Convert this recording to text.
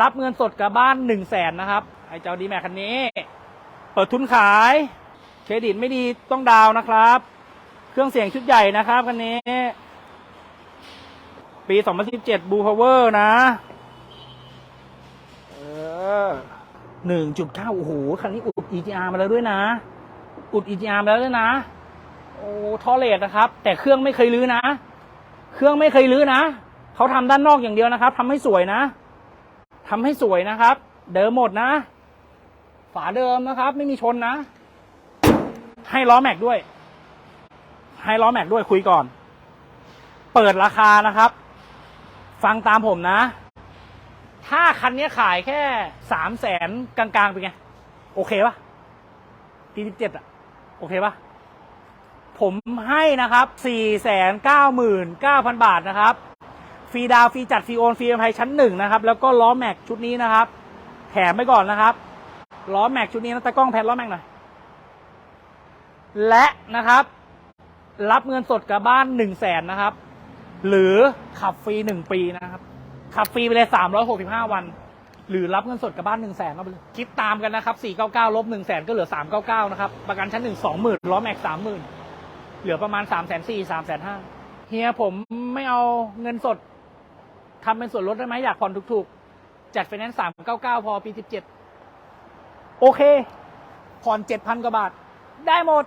รับเงินสดกลับบ้านหนึ่งแสนนะครับ ไอ้เจ้าดีแม็กคันนี้ เปิดทุนขาย เครดิตไม่ดีต้องดาวนะครับ เครื่องเสียงชุดใหญ่นะครับคันนี้ ปี 2017 Blue Power นะ เออ1.9โอ้โห คันนี้อุด EGR มาแล้วด้วยนะ อุด EGR มาแล้วด้วยนะ โอ้ทอเลตนะครับ แต่เครื่องไม่เคยลื้อนะ เครื่องไม่เคยลื้อนะ เขาทำด้านนอกอย่างเดียวนะครับทำให้สวยนะ ทำให้สวยนะครับ เดิมหมดนะ ฝาเดิมนะครับ ไม่มีชนนะ ให้ล้อแม็กด้วย ให้ล้อแม็กด้วยคุยก่อน เปิดราคานะครับ ฟังตามผมนะ ถ้าคันนี้ขายแค่สามแสนกลางๆเป็นไง โอเคปะปีสิบเจ็ดอะโอเคปะผมให้นะครับสี่แสนเก้าหมื่นเก้าพันบาทนะครับ ฟรีดาวฟรีจัดฟรีโอนฟรีอภัยชั้นหนึ่งนะครับแล้วก็ล้อแม็กชุดนี้นะครับ แถมไปก่อนนะครับล้อแม็กชุดนี้นะตะกล้องแพนล้อแม็กหน่อยและนะครับ รับเงินสดกับบ้านหนึ่งแสนนะครับ หรือขับฟรีหนึ่งปีนะครับ ขับฟรีไปเลยสามร้อยหกสิบห้าวัน หรือรับเงินสดกับบ้านหนึ่งแสนเอาไปเลยคิดตามกันนะครับสี่เก้าเก้าลบหนึ่งแสนก็เหลือสามเก้าเก้านะครับ ประกันชั้นหนึ่งสองหมื่นล้อแม็กสามหมื่นเหลือประมาณสามแสนสี่สามแสนห้าเฮียผมไม่เอาเงินสด ทำเป็นส่วนลดได้ไหมอยากผ่อนถูกๆ จัดไฟแนนซ์สามเก้าเก้าพอปีสิบเจ็ดโอเค ผ่อนเจ็ดพันกว่าบาท ได้หมด